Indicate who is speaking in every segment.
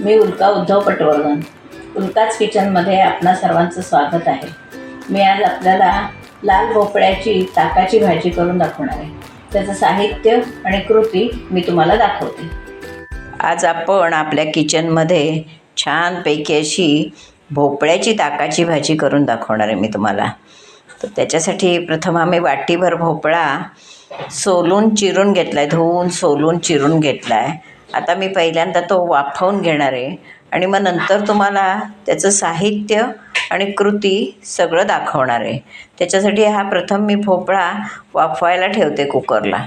Speaker 1: मी उल्का उद्धव पटवर्धन. उल्काच किचनमध्ये आपणा सर्वांचं स्वागत आहे. मी आज आपल्याला लाल भोपळ्याची ताकाची भाजी करून दाखवणार आहे. त्याचं साहित्य आणि कृती मी तुम्हाला दाखवते. आज आपण आपल्या किचनमध्ये छानपैकी अशी भोपळ्याची ताकाची भाजी करून दाखवणार आहे मी तुम्हाला. तर त्याच्यासाठी प्रथम आम्ही वाटीभर भोपळा सोलून चिरून घेतला आहे धुवून सोलून चिरून घेतला आहे आता मी पहिल्यांदा तो वाफवून घेणार आहे. आणि मग नंतर तुम्हाला त्याचं साहित्य आणि कृती सगळं दाखवणार आहे. त्याच्यासाठी हा प्रथम मी भोपळा वाफवायला ठेवते कुकरला.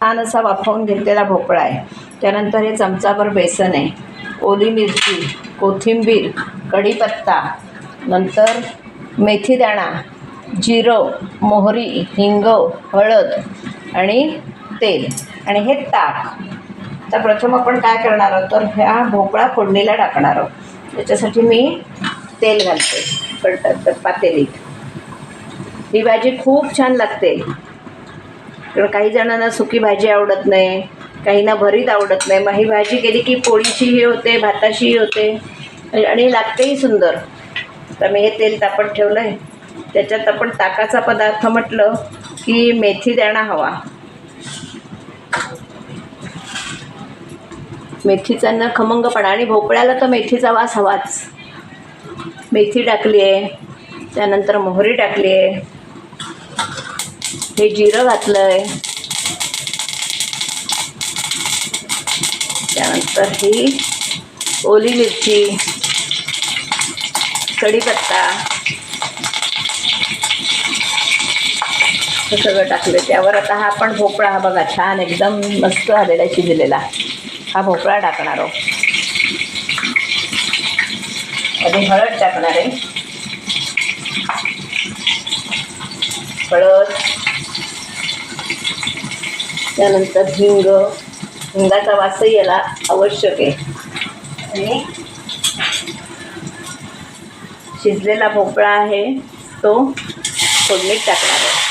Speaker 1: छान असा वाफवून घेतलेला भोपळा आहे. त्यानंतर हे चमचाभर बेसन आहे. ओली मिरची कोथिंबीर कढीपत्ता नंतर मेथीदाणा जिरं मोहरी हिंग हळद आणि तेल. आणि हे ताक. तर प्रथम आपण काय करणार आहोत? तर ह्या भोपळा फोडणीला टाकणार आहोत. त्याच्यासाठी मी तेल घालते कळतात पातेलीत ही भाजी खूप छान लागते. कारण काही जणांना सुकी भाजी आवडत नाही काहींना भरीत आवडत नाही. मग ही भाजी केली की पोळीचीही होते भाताशीही होते. आणि लागतेही सुंदर. तर मी हे तेल तापत ठेवलं आहे त्याच्यात आपण ताकाचा पदार्थ म्हटलं की मेथी दाणा हवा. मेथीचा न खमंगपणा आणि भोपळ्याला तर मेथीचा वास हवाच. मेथी टाकली आहे त्यानंतर मोहरी टाकली आहे. हे जिरं घातलं आहे त्यानंतर ही ओली मिरची कढीपत्ता हे सगळं टाकलं त्यावर आता हा पण भोपळा हा बघा छान एकदम मस्त आलेला शिजलेला. हा भोपळा टाकणार आहोत आधी हळद टाकणार आहे. हळद. त्यानंतर हिंग. हिंगाचा वासही याला आवश्यक आहे. आणि शिजलेला भोपळा आहे तो फोडणीत टाकणार आहे.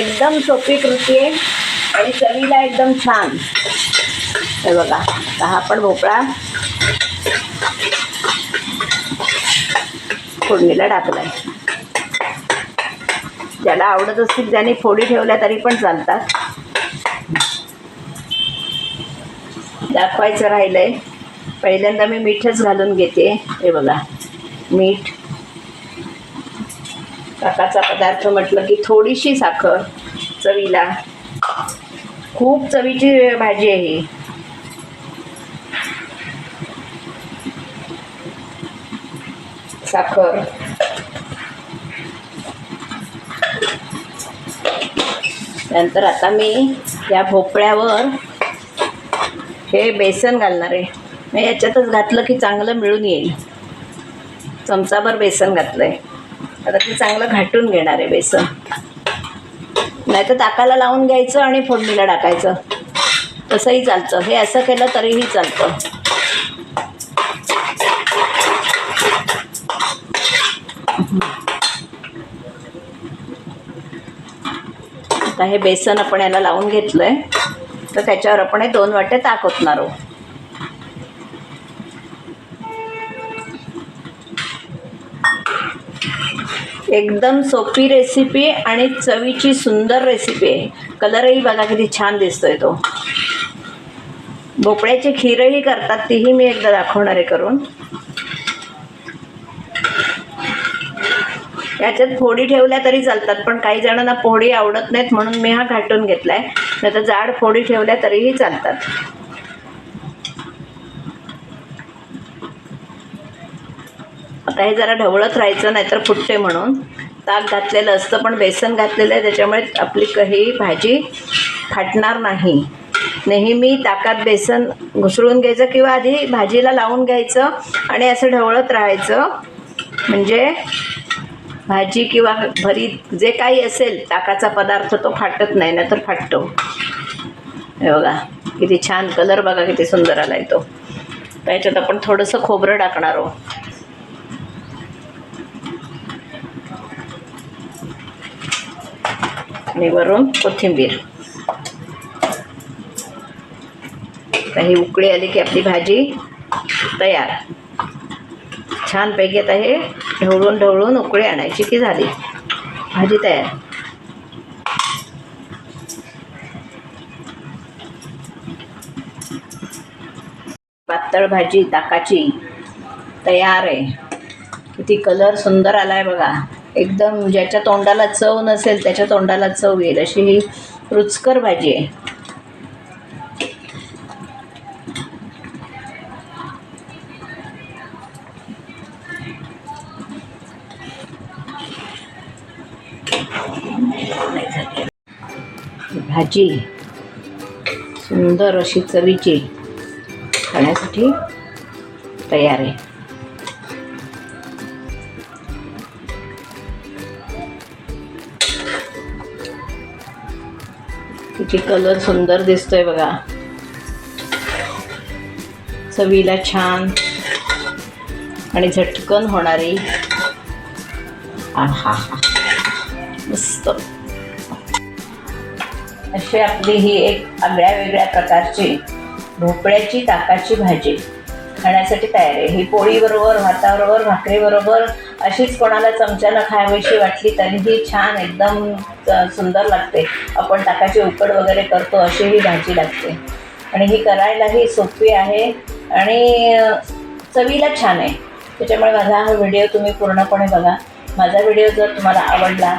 Speaker 1: एकदम सोपी कृती आहे आणि चवीला एकदम छान. हे बघा. आता हा पण भोपळा फोडणीला टाकला आहे ज्याला आवडत असतील त्याने फोडी ठेवल्या तरी पण चालतात. दाखवायचं राहिलं आहे पहिल्यांदा मी मीठच घालून घेते. हे बघा. मीठ. काकाचा पदार्थ म्हटलं की थोडीशी साखर चवीला. खूप चवीची भाजी आहे ही. साखर. नंतर आता मी या भोपळ्यावर हे बेसन घालणार आहे. मी याच्यातच घातलं की चांगलं मिळून येईल. चमचाभर बेसन घातलं आहे आता ते चांगलं घाटून घेणार आहे बेसन. नाही तर ताकाला लावून घ्यायचं आणि फोडणीला टाकायचं. तसंही चालतं. हे असं केलं तरीही चालतं. आता हे बेसन आपण याला लावून घेतलं आहे तर त्याच्यावर आपण हे दोन वाटे ताक ओतणार आहोत. एकदम सोपी रेसिपी आणि चवीची सुंदर रेसिपी आहे. कलरही बघा किती छान दिसतोय तो. भोपळ्याची खीरही करतात तीही मी एकदा दाखवणार आहे करून. याच्यात फोडी ठेवल्या तरी चालतात पण काही जणांना फोडी आवडत नाहीत म्हणून मी हा घाटून घेतला आहे नाही तर जाड फोडी ठेवल्या तरीही चालतात. आता हे जरा ढवळत राहायचं नाहीतर फुटते म्हणून. ताक घातलेलं असतं पण बेसन घातलेलं आहे त्याच्यामुळे आपली काही भाजी फाटणार नाही. नेहमी ताकात बेसन घुसळून घ्यायचं किंवा आधी भाजीला लावून घ्यायचं आणि असं ढवळत राहायचं. म्हणजे भाजी किंवा भरीत जे काही असेल ताकाचा पदार्थ तो फाटत नाही ना तर फाटतो. हे बघा किती छान कलर बघा किती सुंदर आला आहे तो त्याच्यात आपण थोडंसं खोबरं टाकणार आहोत. आणि वरून कोथिंबीर. काही उकळी आली की आपली भाजी तयार. छानपैकी आता हे ढवळून ढवळून उकळी आणायची की झाली. भाजी तयार. पातळ भाजी ताकाची तयार आहे. किती कलर सुंदर आलाय बघा. एकदम ज्याच्या तोंडाला चव नसेल त्याच्या तोंडाला चव येईल. अशी ही रुचकर भाजी आहे. भाजी. सुंदर अशी चवीची खाण्यासाठी तयार आहे. तिची कलर सुंदर दिसतोय बघा. चवीला छान आणि झटकन होणारी. आहा मस्त अशी आपली ही एक आगळ्या वेगळ्या प्रकारची भोपळ्याची ताकाची भाजी खाण्यासाठी तयार आहे. ही पोळीबरोबर भाताबरोबर भाकरीबरोबर अशीच कोणाला चमच्यानं खावीशी वाटली तरीही छान एकदम सुंदर लागते. आपण ताकाची उकड वगैरे करतो अशी ही भाजी लागते. आणि ही करायलाही सोपी आहे आणि चवीला छान आहे. त्याच्यामुळे माझा हा व्हिडिओ तुम्ही पूर्णपणे बघा. माझा व्हिडिओ जर तुम्हाला आवडला